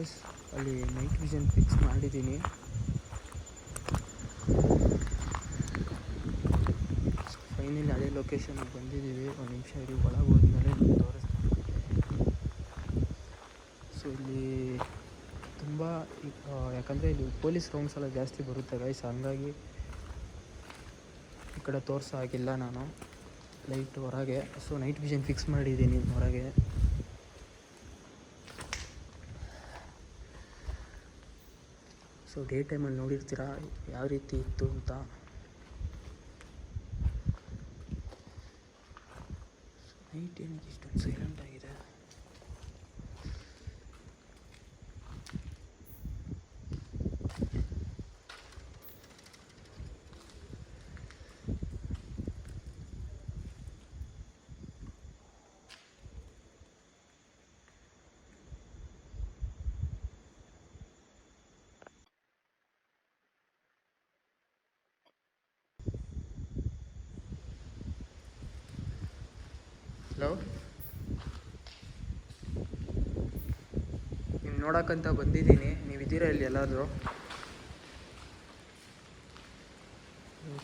Guys ಅಲ್ಲಿ night vision fix ಮಾಡಿದ್ದೀನಿ. Finally ಅದೇ ಲೊಕೇಶನ್ಗೆ ಬಂದಿದ್ದೀವಿ. ಒಂದು ನಿಮಿಷ ಇಡೀ ಒಳಗೆ ಹೋದ್ಮೇಲೆ ತೋರಿಸ್ತೀನಿ. ಸೊ ಇಲ್ಲಿ ತುಂಬ ಯಾಕಂದರೆ ಇಲ್ಲಿ ಪೊಲೀಸ್ ರೌಂಡ್ಸ್ ಎಲ್ಲ ಜಾಸ್ತಿ ಬರುತ್ತೆ ಗೈಸ್ ಹಂಗಾಗಿ ಈ ಕಡೆ ತೋರಿಸೋ ಹಾಗಿಲ್ಲ ನಾನು. ಲೈಟ್ ಹೊರಗೆ. ಸೊ ನೈಟ್ ವಿಷನ್ ಫಿಕ್ಸ್ ಮಾಡಿದ್ದೀನಿ ಹೊರಗೆ. ಸೊ ಡೇ ಟೈಮಲ್ಲಿ ನೋಡಿರ್ತೀರಾ? ಯಾವ ರೀತಿ ಇತ್ತು ಅಂತ? ನೈಟ್ ಏನಕ್ಕೆ ಇಷ್ಟೊಂದು ಸೈಲೆಂಟ್ ಆಗಿದೆ. ನೀವು ನೋಡೋಕ್ಕಂತ ಬಂದಿದ್ದೀನಿ. ನೀವು ಇದ್ದೀರಾ ಇಲ್ಲಿ ಎಲ್ಲಾದರೂ?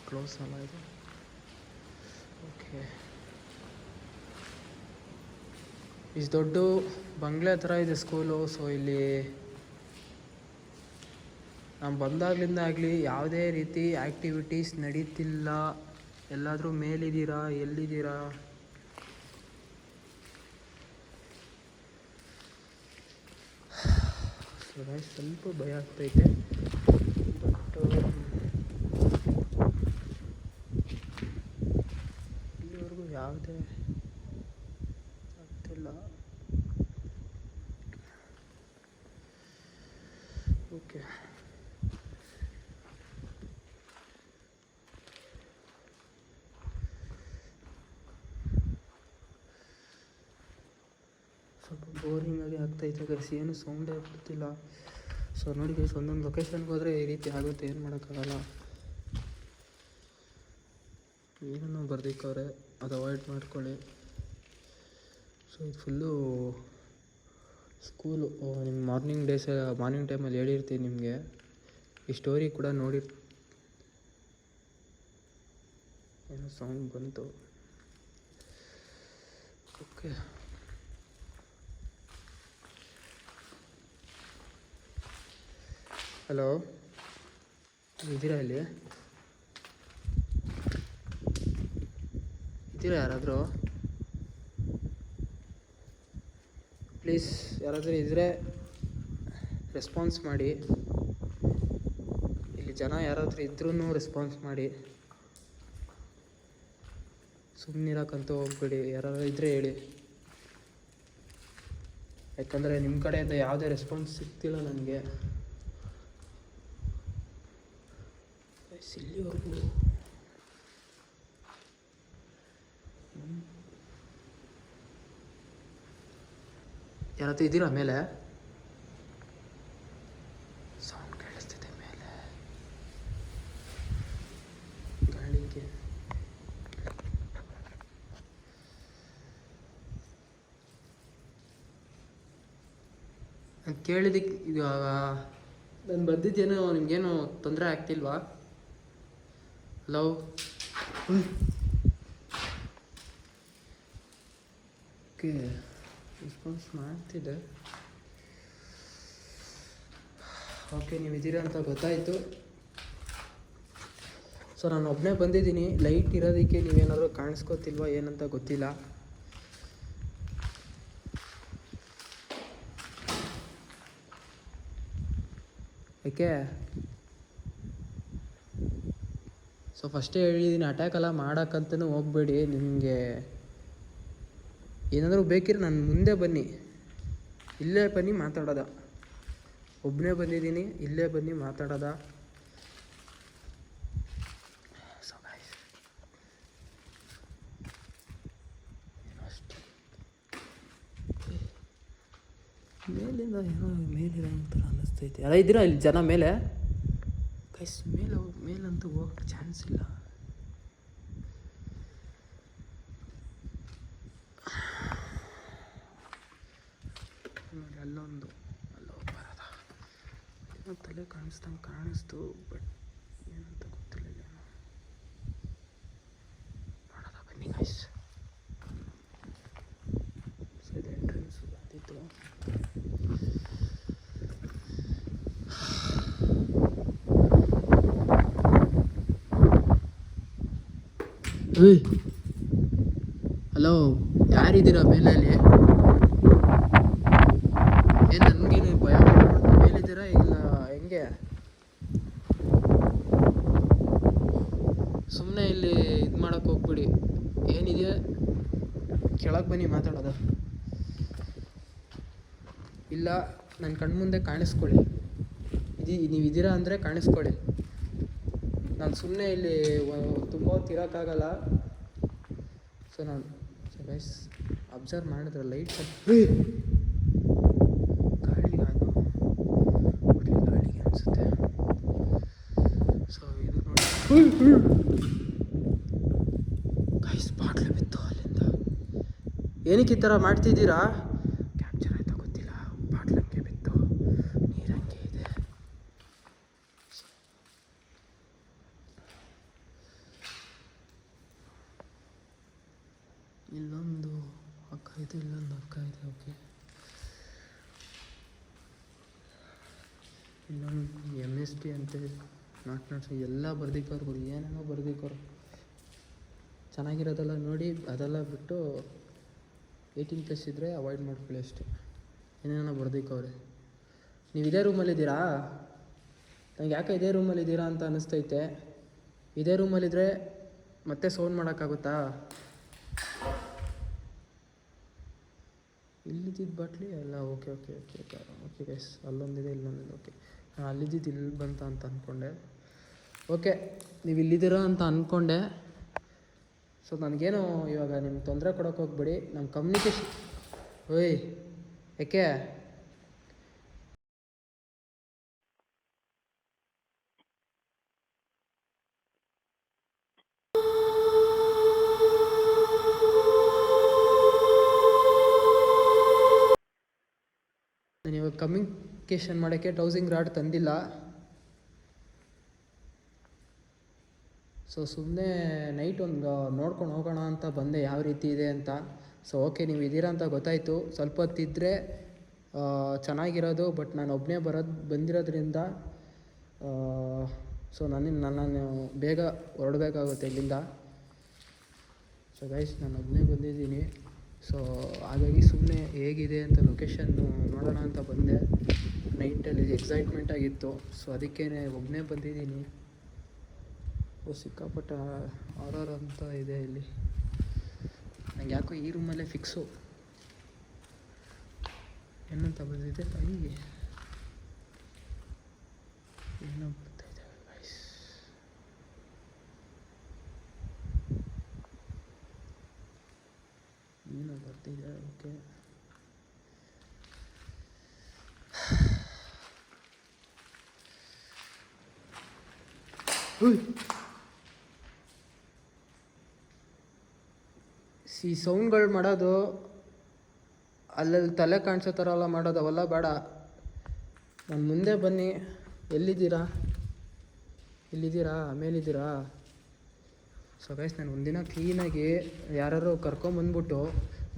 ಕ್ಲೋಸ್ ಅಲ್ಲ ಇದು. ಓಕೆ ಇಷ್ಟು ದೊಡ್ಡ ಬಂಗ್ಲೆ ಹತ್ರ ಇದೆ ಸ್ಕೂಲು ಸೊ ಇಲ್ಲಿ ನಾನು ಬಂದಾಗ್ಲಿಂದ ಆಗಲಿ ಯಾವುದೇ ರೀತಿ ಆ್ಯಕ್ಟಿವಿಟೀಸ್ ನಡೀತಿಲ್ಲ. ಎಲ್ಲಾದರೂ ಮೇಲಿದ್ದೀರಾ, ಎಲ್ಲಿದ್ದೀರಾ? ಸೊ guys, ಸ್ವಲ್ಪ ಭಯ ಆಗ್ತೈತೆ ಬಟ್ ಇಲ್ಲಿವರೆಗೂ ಯಾವುದೇ ಆಗ್ತಿಲ್ಲ ಓಕೆ ಸ್ವಲ್ಪ ಬೋರಿಂಗ್ ಆಗಿ ಆಗ್ತೈತೆ ಗೈಸ್, ಏನು ಸೌಂಡೇ ಬರ್ತಿಲ್ಲ ಸೊ ನೋಡಿ ಗೈಸ್, ಒಂದೊಂದು ಲೊಕೇಶನ್ಗೆ ಹೋದರೆ ಈ ರೀತಿ ಆಗುತ್ತೆ, ಏನು ಮಾಡೋಕ್ಕಾಗಲ್ಲ. ಏನನ್ನೋ ಬರ್ದಿಕ್ಕವ್ರೆ, ಅದು ಅವಾಯ್ಡ್ ಮಾಡ್ಕೊಳ್ಳಿ. ಸೊ ಇದು ಫುಲ್ಲು ಸ್ಕೂಲು ನಿಮ್ಮ ಮಾರ್ನಿಂಗ್ ಡೇಸ್ ಮಾರ್ನಿಂಗ್ ಟೈಮಲ್ಲಿ ಹೇಳಿರ್ತೀನಿ ನಿಮಗೆ. ಈ ಸ್ಟೋರಿ ಕೂಡ ನೋಡಿ ಏನೋ ಸೌಂಡ್ ಬಂತು. ಓಕೆ ಹಲೋ, ಇದ್ದೀರಾ ಇಲ್ಲಿ? ಇದ್ದೀರಾ ಯಾರಾದರೂ? ಪ್ಲೀಸ್ ಯಾರಾದರೂ ಇದ್ದರೆ ರೆಸ್ಪಾನ್ಸ್ ಮಾಡಿ. ಇಲ್ಲಿ ಜನ ಯಾರಾದರೂ ಇದ್ರೂ ರೆಸ್ಪಾನ್ಸ್ ಮಾಡಿ. ಸುಮ್ಮನಿರಕ್ಕಂತ ಹೋಗ್ಬೇಡಿ, ಯಾರಾದರೂ ಇದ್ದರೆ ಹೇಳಿ. ಯಾಕಂದರೆ ನಿಮ್ಮ ಕಡೆಯಿಂದ ಯಾವುದೇ ರೆಸ್ಪಾನ್ಸ್ ಸಿಗ್ತಿಲ್ಲ ನನಗೆ. ಯಾರತ್ರ ಇದ್ದೀರಾ ಮೇಲೆ? ಸೌಂಡ್ ಕೇಳಿಸ್ತಿದೆ ಮೇಲೆ. ಗಾಳಿಗೆ. ನಾನ್ ಕೇಳಿದ್ದಕ್ಕೆ ಇವಾಗ ನಾನು ಬಂದಿದ್ದೇನೋ, ನಿಮಗೇನು ತೊಂದರೆ ಆಗ್ತಿಲ್ವಾ? Hello okay. ರೆಸ್ಪಾನ್ಸ್ ಮಾಡ್ತಿದ್ದೆ ಓಕೆ ನೀವು ಇದ್ದೀರಾ ಅಂತ ಗೊತ್ತಾಯಿತು ಸೊ ನಾನು ಒಬ್ಬನೇ ಬಂದಿದ್ದೀನಿ ಲೈಟ್ ಇರೋದಕ್ಕೆ ನೀವೇನಾದರೂ ಕಾಣಿಸ್ಕೋತಿಲ್ವಾ ಏನಂತ ಗೊತ್ತಿಲ್ಲ ಯಾಕೆ ಸೊ ಫಸ್ಟೇ ಹೇಳಿದ್ದೀನಿ ಅಟ್ಯಾಕ್ ಎಲ್ಲ ಮಾಡೋಕ್ಕಂತನೂ ಹೋಗಬೇಡಿ ನಿಮಗೆ ಏನಾದರೂ ಬೇಕಿದ್ರೆ ನಾನು ಮುಂದೆ ಬನ್ನಿ. ಇಲ್ಲೇ ಬನ್ನಿ ಮಾತಾಡೋದ. ಒಬ್ಬನೇ ಬಂದಿದ್ದೀನಿ, ಇಲ್ಲೇ ಬನ್ನಿ ಮಾತಾಡೋದ. ಮೇಲಿಂದ ಏನೋ ಮೇಲಿರೋ ಥರ ಅನ್ನಿಸ್ತೈತೆ. ಅಲ್ಲ, ಇದ್ದೀರಾ ಇಲ್ಲಿ ಜನ ಮೇಲೆ? ಕೈಸ್ ಮೇಲೆ ಮೇಲಂತೂ ಹೋಗಕ್ಕೆ ಚಾನ್ಸ್ ಇಲ್ಲ ನೋಡಿ ಅಲ್ಲೊಂದು ಅಲ್ಲೊಬ್ಬ ಏನೋ ತಲೆ ಕಾಣಿಸ್ದಂಗೆ ಕಾಣಿಸ್ತು, ಬಟ್ ಏನಂತ ಗೊತ್ತಿಲ್ಲ ನೋಡೋದ ಬನ್ನಿ ಗಾಯ್ಸ್ ಸೊ ಇದು ಎಂಟ್ರೆನ್ಸ್ ಬಂದಿತ್ತು ಹಲೋ ಯಾರಿದ್ದೀರಾ ಮೇಲಲ್ಲಿ ಏನು ನನಗೇನು ಭಯ ಪಡ್ಕೊಂಡು ಮೇಲಿದ್ದೀರಾ ಇಲ್ಲ ಹೆಂಗೆ ಸುಮ್ಮನೆ ಇಲ್ಲಿ ಇದು ಮಾಡೋಕ್ಕೆ ಹೋಗ್ಬಿಡಿ ಏನಿದೆ ಕೆಳಗೆ ಬನ್ನಿ, ಮಾತಾಡೋದು. ಇಲ್ಲ ನನ್ನ ಕಣ್ಮುಂದೆ ಕಾಣಿಸ್ಕೊಳ್ಳಿ. ಇದು, ನೀವು ಇದ್ದೀರಾ ಅಂದರೆ ಕಾಣಿಸ್ಕೊಳ್ಳಿ. ನಾನು ಸುಮ್ಮನೆ ಇಲ್ಲಿ ತುಂಬ ಹೊತ್ತು ಇರೋಕ್ಕಾಗಲ್ಲ. ಸೊ ನಾನು ಸೊ ಗೈಸ್ ಅಬ್ಸರ್ವ್ ಮಾಡಿದ್ರೆ ಲೈಟ್ ಗಾಳಿ ನಾನು. ಗಾಳಿಗೆ ಅನಿಸುತ್ತೆ. ಸೊ ಇದು ನೋಡಿ ಗೈಸ್ ಬಾಟ್ಲು ಬಿತ್ತು ಅಲ್ಲಿಂದ ಏನಕ್ಕೆ ಈ ಥರ ಮಾಡ್ತಿದ್ದೀರಾ? ಕ್ಯಾಪ್ಚರ್ ಆಯ್ತಾ ಗೊತ್ತಿಲ್ಲ. ಬಾಟ್ಲಂಗೆ ಬಿತ್ತು. ನೀರಂಗೆ ಇದೆ. ಇಲ್ಲೊಂದು ಅಕ್ಕ ಇದೆ, ಇಲ್ಲೊಂದು ಅಕ್ಕ ಇದೆ, ಓಕೆ. ಇಲ್ಲೊಂದು ಎಂ ಎಸ್ ಟಿ ಅಂತೆ. ನಾಟ್ ನಾಟ್ಸ್ ಎಲ್ಲ ಬರ್ದಿಕ್ಕವ್ರು ಏನೇನೋ ಬರ್ದಿಕ್ಕವ್ರು ಚೆನ್ನಾಗಿರೋದೆಲ್ಲ ನೋಡಿ, ಅದೆಲ್ಲ ಬಿಟ್ಟು ಏಯ್ಟೀನ್ ಪ್ಲಸ್ ಇದ್ದರೆ ಅವಾಯ್ಡ್ ಮಾಡ್ಕೊಳ್ಳಿ ಅಷ್ಟೇ. ಏನೇನೋ ಬರ್ದಿಕ್ಕವ್ರೆ ನೀವು ಇದೇ ರೂಮಲ್ಲಿದ್ದೀರಾ ನನಗೆ ಯಾಕೆ ಇದೇ ರೂಮಲ್ಲಿದ್ದೀರಾ ಅಂತ ಅನ್ನಿಸ್ತೈತೆ. ಇದೇ ರೂಮಲ್ಲಿದ್ದರೆ ಮತ್ತೆ ಸೌಂಡ್ ಮಾಡೋಕ್ಕಾಗುತ್ತಾ? ಇಲ್ಲಿದ್ದಿದ್ದು ಬಾಟ್ಲಿ ಎಲ್ಲ okay okay okay okay okay guys ಅಲ್ಲೊಂದಿದೆ, ಇಲ್ಲೊಂದಿದೆ, ಓಕೆ. ನಾನು ಅಲ್ಲಿದ್ದಿದ್ದು ಇಲ್ಲಿ ಬಂತ ಅಂತ ಅಂದ್ಕೊಂಡೆ ಓಕೆ, ನೀವು ಇಲ್ಲಿದ್ದೀರಾ ಅಂತ ಅಂದ್ಕೊಂಡೆ ಸೊ ನನಗೇನು ಇವಾಗ ನಿಮ್ಗೆ ತೊಂದರೆ ಕೊಡೋಕೆ ಹೋಗ್ಬೇಡಿ. ನಮ್ಮ ಕಮ್ಯುನಿಕೇಶನ್ ಓಯ್, ಯಾಕೆ? ನಾನು ಇವಾಗ ಕಮ್ಯುನಿಕೇಷನ್ ಮಾಡೋಕ್ಕೆ ಟೌಸಿಂಗ್ ರಾಡ್ ತಂದಿಲ್ಲ. ಸೊ ಸುಮ್ಮನೆ ನೈಟ್ ಒಂದು ನೋಡ್ಕೊಂಡು ಹೋಗೋಣ ಅಂತ ಬಂದೆ. ಯಾವ ರೀತಿ ಇದೆ ಅಂತ. ಸೊ ಓಕೆ ನೀವು ಇದ್ದೀರಾ ಅಂತ ಗೊತ್ತಾಯಿತು. ಸ್ವಲ್ಪ ಹೊತ್ತಿದ್ದರೆ ಚೆನ್ನಾಗಿರೋದು ಬಟ್ ನಾನು ಒಬ್ಬನೇ ಬರೋದು, ಬಂದಿರೋದ್ರಿಂದ ಸೊ ನನ್ನ ನಾನು ಬೇಗ ಹೊರಡಬೇಕಾಗುತ್ತೆ ಇಲ್ಲಿಂದ. ಸೊ ಗೈಸ್ ನಾನು ಒಬ್ಬನೇ ಬಂದಿದ್ದೀನಿ. ಸೊ ಹಾಗಾಗಿ ಸುಮ್ಮನೆ ಹೇಗಿದೆ ಅಂತ ಲೊಕೇಶನ್ನು ನೋಡೋಣ ಅಂತ ಬಂದೆ. ನೈಟಲ್ಲಿ ಎಕ್ಸೈಟ್ಮೆಂಟ್ ಆಗಿತ್ತು. ಸೊ ಅದಕ್ಕೇ ಒಬ್ಬನೇ ಬಂದಿದ್ದೀನಿ. ಸಿಕ್ಕಾಪಟ್ಟ ಆರರ್ ಅಂತ ಇದೆ ಇಲ್ಲಿ. ನಂಗೆ ಯಾಕೋ ಈ ರೂಮಲ್ಲೇ ಫಿಕ್ಸು ಏನಂತ ಬಂದಿದೆ? ಅಯ್ಯ. ಏನೋ ಏನೋ ಬರ್ತಿದೆ ಓಕೆ ಈ ಸೌಂಡ್ಗಳು ಮಾಡೋದು, ಅಲ್ಲಲ್ಲಿ ತಲೆ ಕಾಣಿಸೋ ಥರ ಎಲ್ಲ ಮಾಡೋದು ಅವೆಲ್ಲ ಬೇಡ. ನಾನು ಮುಂದೆ ಬನ್ನಿ. ಎಲ್ಲಿದ್ದೀರಾ? ಇಲ್ಲಿದ್ದೀರಾ ಆಮೇಲಿದ್ದೀರಾ ಸೊ ಗೈಸ್ ನಾನು ಒಂದಿನ ಕ್ಲೀನಾಗಿ ಯಾರು ಕರ್ಕೊಂಬಂದ್ಬಿಟ್ಟು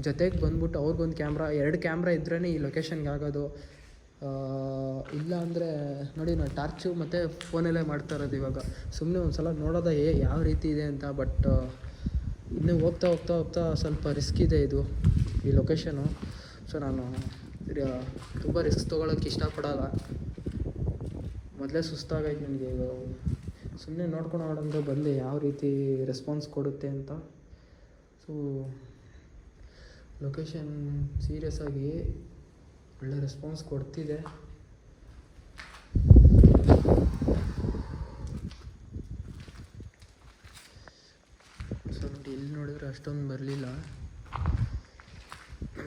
ಜೊತೆಗೆ ಬಂದ್ಬಿಟ್ಟು ಅವ್ರಿಗೊಂದು ಕ್ಯಾಮ್ರಾ ಎರಡು ಕ್ಯಾಮ್ರಾ ಇದ್ರೇ ಈ ಲೊಕೇಶನ್ಗೆ ಆಗೋದು. ಇಲ್ಲ ಅಂದರೆ ನೋಡಿ ನಾನು ಟಾರ್ಚು ಮತ್ತು ಫೋನಲ್ಲೇ ಮಾಡ್ತಾ ಇರೋದು ಇವಾಗ. ಸುಮ್ಮನೆ ಒಂದು ಸಲ ನೋಡೋದ ಯಾವ ರೀತಿ ಇದೆ ಅಂತ ಬಟ್ ಇನ್ನು ಹೋಗ್ತಾ ಹೋಗ್ತಾ ಹೋಗ್ತಾ ಸ್ವಲ್ಪ ರಿಸ್ಕ್ ಇದೆ ಇದು ಈ ಲೊಕೇಶನು ಸೊ ನಾನು ತುಂಬ ರಿಸ್ಕ್ ತೊಗೊಳಕ್ಕೆ ಇಷ್ಟಪಡೋಲ್ಲ. ಮೊದಲೇ ಸುಸ್ತಾಗೈತೆ ನನಗೆ ಈಗ. ಸುಮ್ಮನೆ ನೋಡ್ಕೊಂಡು ನೋಡಂದ್ರೆ ಬಂದೆ, ಯಾವ ರೀತಿ ರೆಸ್ಪಾನ್ಸ್ ಕೊಡುತ್ತೆ ಅಂತ. ಸೊ ಲೊಕೇಶನ್ ಸೀರಿಯಸ್ ಆಗಿ ಒಳ್ಳೆ ರೆಸ್ಪಾನ್ಸ್ ಕೊಡ್ತಿದೆ ಸೊ ನೋಡಿ ಎಲ್ಲಿ ನೋಡಿದ್ರೆ ಅಷ್ಟೊಂದು ಬರಲಿಲ್ಲ.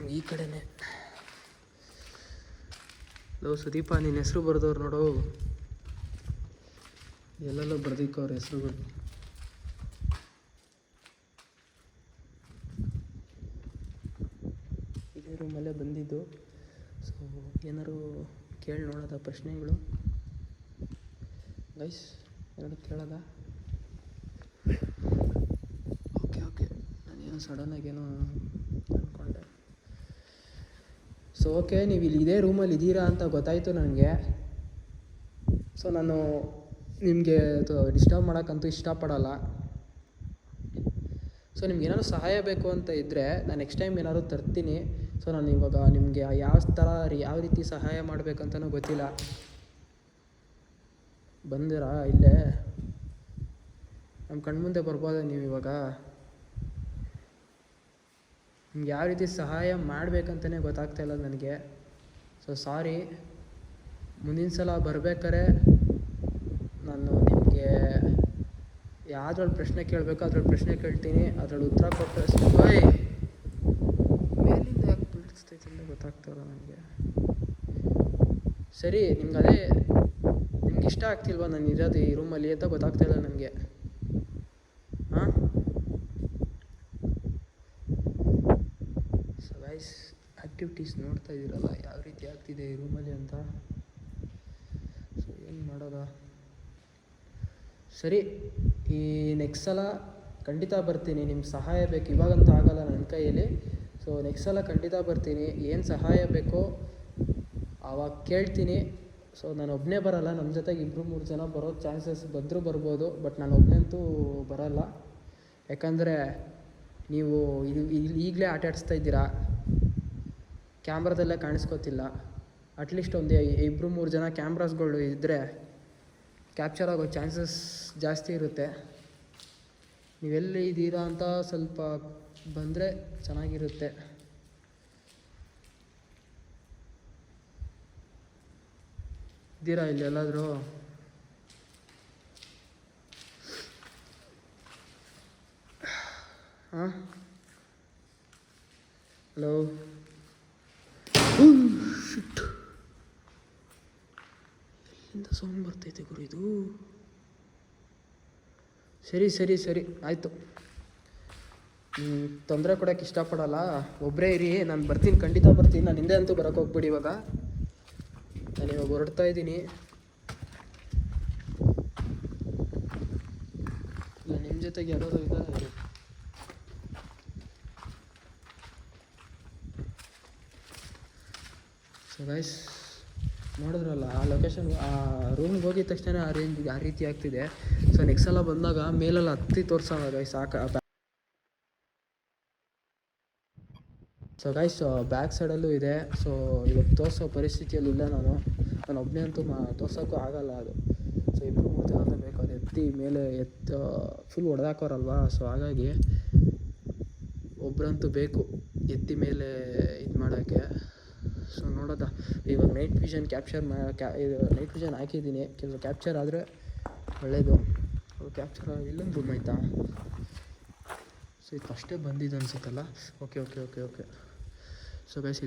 ಈ ಕಡೆನೇ. ಲೋ, ಸುದೀಪ ನಿನ್ನ ಹೆಸರು ಬರೆದವ್ರು ನೋಡು. ಎಲ್ಲೆಲ್ಲೋ ಬರ್ದಿಕ್ಕವ್ರ ಹೆಸರುಗಳು. ಇದೇ ರೂಮಲ್ಲೇ ಬಂದಿದ್ದು. ಸೊ ಏನಾರು ಕೇಳಿ ನೋಡೋದ ಪ್ರಶ್ನೆಗಳು? ಗೈಸ್ ಎರಡು ಕೇಳೋದ ಓಕೆ ಓಕೆ ಸಡನ್ನಾಗಿ ಏನೋ ಅಂದ್ಕೊಂಡೆ ಸೊ ಓಕೆ ನೀವು ಇಲ್ಲಿ ಇದೇ ರೂಮಲ್ಲಿ ಇದ್ದೀರಾ ಅಂತ ಗೊತ್ತಾಯಿತು ನನಗೆ. ಸೊ ನಾನು ನಿಮಗೆ ಡಿಸ್ಟರ್ಬ್ ಮಾಡೋಕ್ಕಂತೂ ಇಷ್ಟಪಡಲ್ಲ. ಸೊ ನಿಮ್ಗೆ ಏನಾದ್ರು ಸಹಾಯ ಬೇಕು ಅಂತ ಇದ್ದರೆ ನಾನು ನೆಕ್ಸ್ಟ್ ಟೈಮ್ ಏನಾದ್ರು ತರ್ತೀನಿ. ಸೊ ನಾನು ಇವಾಗ ನಿಮಗೆ ಯಾವ ಥರ ಯಾವ ರೀತಿ ಸಹಾಯ ಮಾಡಬೇಕಂತನೂ ಗೊತ್ತಿಲ್ಲ. ಬಂದಿರಾ ಇಲ್ಲೇ? ನಮ್ಮ ಕಣ್ಮುಂದೆ ಬರ್ಬೋದಾ ನೀವು ಇವಾಗ? ನಿಮ್ಗೆ ಯಾವ ರೀತಿ ಸಹಾಯ ಮಾಡಬೇಕಂತಲೇ ಗೊತ್ತಾಗ್ತಾ ಇಲ್ಲ ನನಗೆ. ಸೊ ಸಾರಿ ಮುಂದಿನ ಸಲ ಬರಬೇಕಾರೆ ನಾನು ನಿಮಗೆ ಯಾವ್ದ್ರಲ್ಲಿ ಪ್ರಶ್ನೆ ಕೇಳಬೇಕು ಅದ್ರಲ್ಲಿ ಪ್ರಶ್ನೆ ಕೇಳ್ತೀನಿ ಅದ್ರಲ್ಲಿ ಉತ್ತರ ಕೊಟ್ಟರೆ ಬಾಯ್ ಮೇಲಿಂದ ಯಾಕೆ ಅಂತ ಗೊತ್ತಾಗ್ತಾ ಇಲ್ಲ ನನಗೆ. ಸರಿ ನಿಮ್ಗೆ ಅದೇ ನಿಮ್ಗೆ ಇಷ್ಟ ಆಗ್ತಿಲ್ವಾ ನಾನು ಇರೋದು ಈ ರೂಮಲ್ಲಿ ಅಂತ ಗೊತ್ತಾಗ್ತಾ ಇಲ್ಲ ನನಗೆ ಹಾಂ ಸೊ ಗೈಸ್ ಆ್ಯಕ್ಟಿವಿಟೀಸ್ ನೋಡ್ತಾ ಇದ್ದೀರಲ್ಲ, ಯಾವ ರೀತಿ ಆಗ್ತಿದೆ ಈ ರೂಮಲ್ಲಿ ಅಂತ? ಸೊ ಏನು ಮಾಡೋದ? ಸರಿ, ಈ ನೆಕ್ಸ್ಟ್ ಸಲ ಖಂಡಿತ ಬರ್ತೀನಿ, ನಿಮ್ಗೆ ಸಹಾಯ ಬೇಕು. ಇವಾಗಂತೂ ಆಗಲ್ಲ ನನ್ನ ಕೈಯಲ್ಲಿ. ಸೊ ನೆಕ್ಸ್ಟ್ ಸಲ ಖಂಡಿತ ಬರ್ತೀನಿ. ಏನು ಸಹಾಯ ಬೇಕೋ ಆವಾಗ ಕೇಳ್ತೀನಿ. ಸೊ ನಾನು ಒಬ್ಬನೇ ಬರಲ್ಲ ನಮ್ಮ ಜೊತೆಗೆ ಇಬ್ಬರು ಮೂರು ಜನ ಬರೋ ಚಾನ್ಸಸ್ ಬಂದರೂ ಬರ್ಬೋದು ಬಟ್ ನಾನು ಒಬ್ಬನೇ ಅಂತೂ ಬರಲ್ಲ. ಯಾಕಂದರೆ, ನೀವು ಇದು ಈಗಲೇ ಆಟ ಆಡಿಸ್ತಾ ಇದ್ದೀರಾ? ಕ್ಯಾಮ್ರಾದಲ್ಲೇ ಕಾಣಿಸ್ಕೋತಿಲ್ಲ. ಅಟ್ಲೀಸ್ಟ್ ಒಂದು ಇಬ್ಬರು ಮೂರು ಜನ ಕ್ಯಾಮ್ರಾಸ್ಗಳು ಇದ್ದರೆ ಕ್ಯಾಪ್ಚರ್ ಆಗೋ ಚಾನ್ಸಸ್ ಜಾಸ್ತಿ ಇರುತ್ತೆ. ನೀವೆಲ್ಲಿ ಇದ್ದೀರಾ ಅಂತ ಸ್ವಲ್ಪ ಬಂದರೆ ಚೆನ್ನಾಗಿರುತ್ತೆ. ಇದ್ದೀರಾ ಇಲ್ಲಿ ಎಲ್ಲಾದರೂ? ಹಾಂ? ಹಲೋ ಶಿಟ್ ಎಲ್ಲಿಂದ ಸೌಂಡ್ ಬರ್ತೈತೆ ಗುರು ಇದು. ಸರಿ ಸರಿ ಸರಿ, ಆಯಿತು. ತೊಂದರೆ ಕೊಡೋಕ್ಕೆ ಇಷ್ಟಪಡಲ್ಲ. ಒಬ್ಬರೇ ಇರಿ, ನಾನು ಬರ್ತೀನಿ, ಖಂಡಿತ ಬರ್ತೀನಿ. ನಾನು ಹಿಂದೆ ಅಂತೂ ಬರೋಕೆ ಹೋಗ್ಬಿಡಿ ಇವಾಗ. ನಾನು ಇವಾಗ ಹೊರಡ್ತಾ ಇದ್ದೀನಿ. ಇಲ್ಲ ನಿಮ್ಮ ಜೊತೆಗೆ ಯಾರೋ ಇದ್ದಾರೆ? ಸೊ ಗೈಸ್ ನೋಡಿದ್ರಲ್ಲ, ಆ ಲೊಕೇಶನ್ ಆ ರೂಮ್ಗೆ ಹೋಗಿದ ತಕ್ಷಣ ಆ ರೇಂಜ್ ಆ ರೀತಿ ಆಗ್ತಿದೆ. ಸೊ ನೆಕ್ಸ್ಟ್ ಸಲ ಬಂದಾಗ ಮೇಲೆಲ್ಲ ಹತ್ತಿ ತೋರಿಸೋಣ ಗೈಸ್ ಸಾಕ ಸೊ ಗೈಸ್ ಬ್ಯಾಕ್ ಸೈಡಲ್ಲೂ ಇದೆ. ಸೊ ಇವತ್ತು ತೋರಿಸೋ ಪರಿಸ್ಥಿತಿಯಲ್ಲಿ ಇಲ್ಲ ನಾನು. ನಾನು ಒಬ್ಬನೇ ಅಂತೂ ಮಾ, ತೋರ್ಸೋಕ್ಕೂ ಆಗಲ್ಲ ಅದು. ಸೊ ಇಬ್ಬರು ಮೂರು ಜನ ಅಂತ ಬೇಕು. ಅದು ಎತ್ತಿ ಮೇಲೆ ಎತ್ತ ಫುಲ್ ಹೊಡೆದಾಕೋರಲ್ವಾ ಸೊ ಹಾಗಾಗಿ ಒಬ್ಬರಂತೂ ಬೇಕು ಎತ್ತಿ ಮೇಲೆ ಇದು ಮಾಡೋಕ್ಕೆ. ಸೊ ನೋಡೋದ? ಇವಾಗ ನೈಟ್ ವಿಷನ್ ಕ್ಯಾಪ್ಚರ್ ಮಾ ಕ್ಯಾ ಇದು ನೈಟ್ ವಿಷನ್ ಹಾಕಿದ್ದೀನಿ. ಕೆಲವು ಕ್ಯಾಪ್ಚರ್ ಆದರೆ ಒಳ್ಳೆಯದು ಕ್ಯಾಪ್ಚರ್ ಇಲ್ಲೊಂದು ರೂಮ್ ಆಯಿತಾ? ಸೊ ಇದು ಫಸ್ಟೇ ಬಂದಿದ್ದು ಅನ್ಸುತ್ತಲ್ಲ? Okay okay okay okay so guys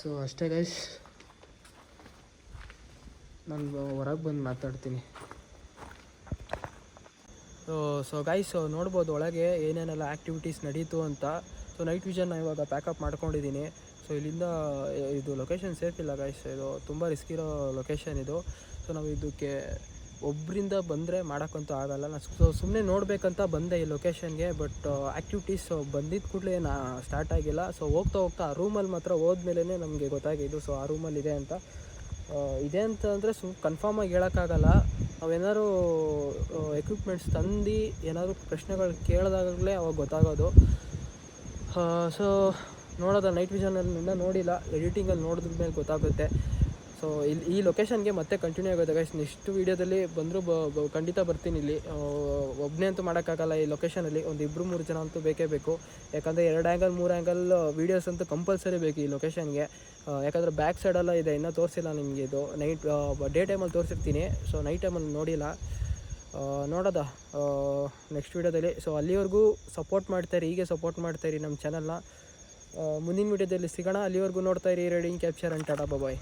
so ಅಷ್ಟೇ ಗೈಸ್ ನಾನು ಹೊರಗೆ ಬಂದು ಮಾತಾಡ್ತೀನಿ. ಸೊ ಸೊ ಗೈಸ್ ನೋಡ್ಬೋದು ಒಳಗೆ ಏನೇನೆಲ್ಲ ಆ್ಯಕ್ಟಿವಿಟೀಸ್ ನಡೀತು ಅಂತ. ಸೊ ನೈಟ್ ವಿಷನ್ ಇವಾಗ ಪ್ಯಾಕಪ್ ಮಾಡ್ಕೊಂಡಿದ್ದೀನಿ ಸೊ ಇಲ್ಲಿಂದ, ಇದು ಲೊಕೇಶನ್ ಸೇಫ್ ಇಲ್ಲ ಗೈಸ್ ಇದು ತುಂಬ ರಿಸ್ಕ್ ಲೊಕೇಶನ್ ಇದು. ಸೊ ನಾವು ಇದಕ್ಕೆ ಒಬ್ಬರಿಂದ ಬಂದರೆ ಮಾಡೋಕ್ಕಂತೂ ಆಗಲ್ಲ. ನಾನು ಸೊ ಸುಮ್ಮನೆ ನೋಡಬೇಕಂತ ಬಂದೆ ಈ ಲೊಕೇಶನ್ಗೆ ಬಟ್ ಆ್ಯಕ್ಟಿವಿಟೀಸ್ ಬಂದಿದ್ದ ಕೂಡಲೇ ನಾ ಸ್ಟಾರ್ಟ್ ಆಗಿಲ್ಲ. ಸೊ ಹೋಗ್ತಾ ಹೋಗ್ತಾ ಆ ರೂಮಲ್ಲಿ ಮಾತ್ರ ಹೋದ್ಮೇಲೆ ನಮಗೆ ಗೊತ್ತಾಗಿದ್ದು ಸೊ ಆ ರೂಮಲ್ಲಿ ಇದೆ ಅಂತ. ಇದೆ ಅಂತ ಅಂದರೆ ಸು ಕನ್ಫರ್ಮಾಗಿ ಹೇಳೋಕ್ಕಾಗಲ್ಲ. ನಾವೇನಾದ್ರು ಎಕ್ವಿಪ್ಮೆಂಟ್ಸ್ ತಂದು ಏನಾದರೂ ಪ್ರಶ್ನೆಗಳು ಕೇಳಿದಾಗಲೇ ಅವಾಗ ಗೊತ್ತಾಗೋದು. ಸೊ ನೋಡೋದ ನೈಟ್ ವಿಷನಲ್ಲಿ ನೋಡಿಲ್ಲ. ಎಡಿಟಿಂಗಲ್ಲಿ ನೋಡಿದ ಮೇಲೆ ಗೊತ್ತಾಗುತ್ತೆ. ಸೊ ಇಲ್ಲಿ ಈ ಲೊಕೇಶನ್ಗೆ ಮತ್ತೆ ಕಂಟಿನ್ಯೂ ಆಗುತ್ತೆ ಗೈಸ್ ನೆಕ್ಸ್ಟ್ ವೀಡಿಯೋದಲ್ಲಿ ಬಂದರೂ ಖಂಡಿತ ಬರ್ತೀನಿ ಇಲ್ಲಿ. ಒಬ್ಬನೇ ಅಂತೂ ಮಾಡೋಕ್ಕಾಗಲ್ಲ ಈ ಲೊಕೇಶನಲ್ಲಿ ಒಂದು ಇಬ್ಬರು ಮೂರು ಜನ ಅಂತೂ ಬೇಕೇ ಬೇಕು. ಯಾಕಂದರೆ ಎರಡು ಆ್ಯಂಗಲ್ ಮೂರು ಆ್ಯಂಗಲ್ ವೀಡಿಯೋಸ್ ಅಂತೂ ಕಂಪಲ್ಸರಿ ಬೇಕು ಈ ಲೊಕೇಶನ್ಗೆ ಯಾಕಂದರೆ ಬ್ಯಾಕ್ ಸೈಡೆಲ್ಲ ಇದೆ, ಇನ್ನೂ ತೋರಿಸಿಲ್ಲ ನಿಮಗೆ ಇದು. ನೈಟ್ ಡೇ ಟೈಮಲ್ಲಿ ತೋರಿಸಿರ್ತೀನಿ. ಸೊ ನೈಟ್ ಟೈಮಲ್ಲಿ ನೋಡಿಲ್ಲ. ನೋಡೋದ. ನೆಕ್ಸ್ಟ್ ವೀಡಿಯೋದಲ್ಲಿ ಸೊ ಅಲ್ಲಿವರೆಗೂ ಸಪೋರ್ಟ್ ಮಾಡ್ತಾಯಿರಿ ಹೀಗೆ ಸಪೋರ್ಟ್ ಮಾಡ್ತಾಯಿರಿ ನಮ್ಮ ಚಾನಲ್ನ ಮುಂದಿನ ವೀಡಿಯೋದಲ್ಲಿ ಸಿಗೋಣ. ಅಲ್ಲಿವರೆಗೂ ನೋಡ್ತಾ ಇರಿ. ರೇಡಿಂಗ್ ಕ್ಯಾಪ್ಚರ್ ಅಂಟಾಡ ಬಾಯ್